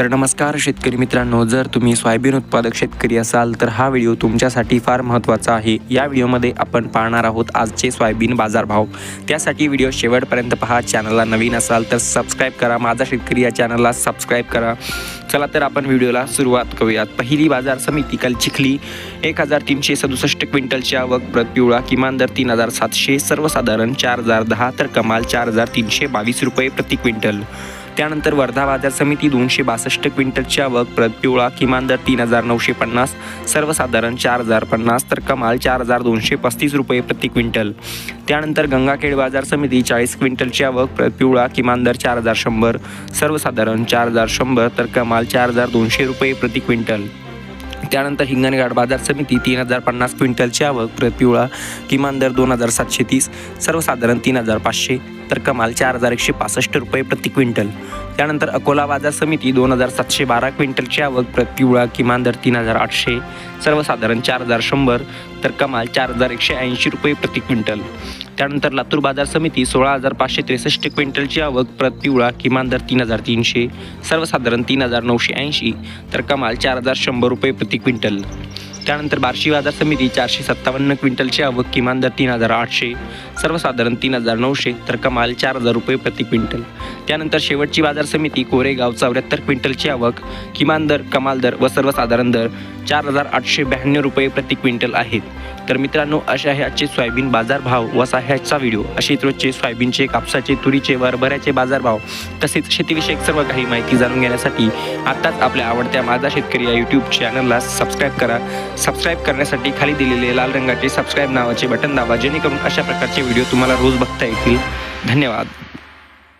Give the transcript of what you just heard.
तर नमस्कार शेतकरी मित्रांनो. जर तुम्ही सोयाबीन उत्पादक शेतकरी असाल तर हा व्हिडिओ तुमच्यासाठी फार महत्त्वाचा आहे. या व्हिडिओमध्ये आपण पाहणार आहोत आजचे सोयाबीन बाजारभाव. त्यासाठी व्हिडिओ शेवटपर्यंत पहा. चॅनलला नवीन असाल तर सबस्क्राईब करा. माझा शेतकरी या चॅनलला सबस्क्राईब करा. चला तर आपण व्हिडिओला सुरुवात करूयात. पहिली बाजार समिती काल चिखली. एक हजार तीनशे सदुसष्ट क्विंटलची आवक प्रत पिवळा. किमान दर तीन हजार सातशे सर्वसाधारण चार हजार दहा तर कमाल चार हजार तीनशे बावीस रुपये प्रति क्विंटल. त्यानंतर वर्धा बाजार समिती दोनशे बासष्ट क्विंटलची आवक प्रत पिवळा किमान दर तीन हजार नऊशे पन्नास सर्वसाधारण चार हजार पन्नास तर कमाल चार हजार दोनशे पस्तीस रुपये प्रति क्विंटल. त्यानंतर गंगाखेड बाजार समिती चाळीस क्विंटलची आवक प्रत पिवळा किमान दर चार हजार शंभर सर्वसाधारण चार हजार शंभर तर कमाल चार हजार दोनशे रुपये प्रति क्विंटल. त्यानंतर हिंगणघाट बाजार समिती तीन हजार पन्नास क्विंटलची आवक प्रतिवळा किमान दर दोन हजार सातशे तीस सर्वसाधारण तीन हजार पाचशे तर कमाल चार हजार एकशे पासष्ट रुपये प्रति क्विंटल. त्यानंतर अकोला बाजार समिती दोन हजार सातशे बारा क्विंटलची आवक प्रतिवळा किमान दर तीन हजार आठशे सर्वसाधारण चार हजार शंभर तर कमाल चार हजार एकशे ऐंशी रुपये प्रति क्विंटल. त्यानंतर लातूर बाजार समिती सोळा हजार पाचशे त्रेसष्ट क्विंटलची आवक प्रत पिवळा किमान दर तीन हजार तीनशे सर्वसाधारण तीन हजार नऊशे ऐंशी तर कमाल चार हजार शंभर रुपये प्रति क्विंटल. त्यानंतर बार्शी बाजार समिती चारशे सत्तावन्न क्विंटलची आवक किमान दर तीन हजार आठशे सर्वसाधारण तीन हजार नऊशे तर कमाल चार हजार रुपये प्रति क्विंटल. त्यानंतर शेवटची बाजार समिती कोरेगाव चौऱ्याहत्तर क्विंटलची आवक किमान दर कमाल दर व सर्वसाधारण दर चार हजार आठशे ब्याण्णव रुपये प्रति क्विंटल आहेत. तर मित्रांनो अशा आहे आजचे सोयाबीन बाजारभाव. वसा ह्याचा व्हिडिओ. असे रोजचे सोयाबीनचे कापसाचे तुरीचे वरभऱ्याचे हरभऱ्याचे बाजारभाव. तसेच शेतीविषयक सर्व काही माहिती जाणून घेण्यासाठी आत्ताच आपल्या आवडत्या माझा शेतकरी या यूट्यूब चॅनलला सबस्क्राईब करा. सबस्क्राईब करण्यासाठी खाली दिलेले लाल रंगाचे सबस्क्राईब नावाचे बटन दाबा जेणेकरून अशा प्रकारचे व्हिडिओ तुम्हाला रोज बघता येतील. धन्यवाद.